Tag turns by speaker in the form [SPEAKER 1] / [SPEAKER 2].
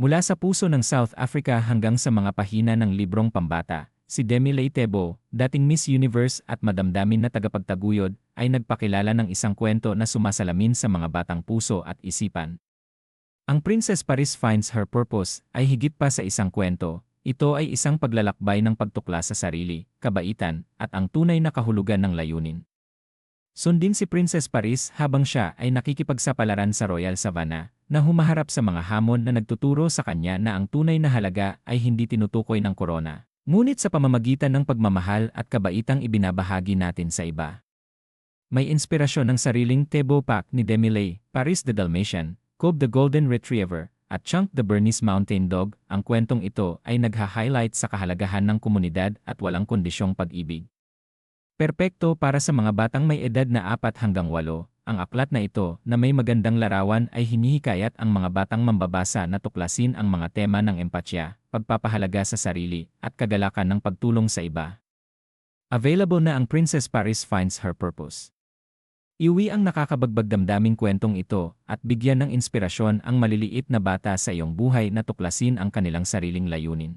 [SPEAKER 1] Mula sa puso ng South Africa hanggang sa mga pahina ng librong pambata, si Demi Leitebo, dating Miss Universe at madamdamin na tagapagtaguyod, ay nagpakilala ng isang kwento na sumasalamin sa mga batang puso at isipan. Ang Princess Paris Finds Her Purpose ay higit pa sa isang kwento, ito ay isang paglalakbay ng pagtukla sa sarili, kabaitan, at ang tunay na kahulugan ng layunin. Sundin si Princess Paris habang siya ay nakikipagsapalaran sa Royal Savannah, na humaharap sa mga hamon na nagtuturo sa kanya na ang tunay na halaga ay hindi tinutukoy ng korona, ngunit sa pamamagitan ng pagmamahal at kabaitang ibinabahagi natin sa iba. May inspirasyon ng sariling Tebo Pack ni Demilay, Paris the Dalmatian, Cobb the Golden Retriever, at Chunk the Bernese Mountain Dog, ang kwentong ito ay nagha-highlight sa kahalagahan ng komunidad at walang kondisyong pag-ibig. Perpekto para sa mga batang may edad na 4 hanggang 8, ang aklat na ito na may magandang larawan ay hinihikayat ang mga batang mambabasa na tuklasin ang mga tema ng empatya, pagpapahalaga sa sarili, at kagalakan ng pagtulong sa iba. Available na ang Princess Paris Finds Her Purpose. Iwi ang nakakabagbag damdaming kwentong ito at bigyan ng inspirasyon ang maliliit na bata sa iyong buhay na tuklasin ang kanilang sariling layunin.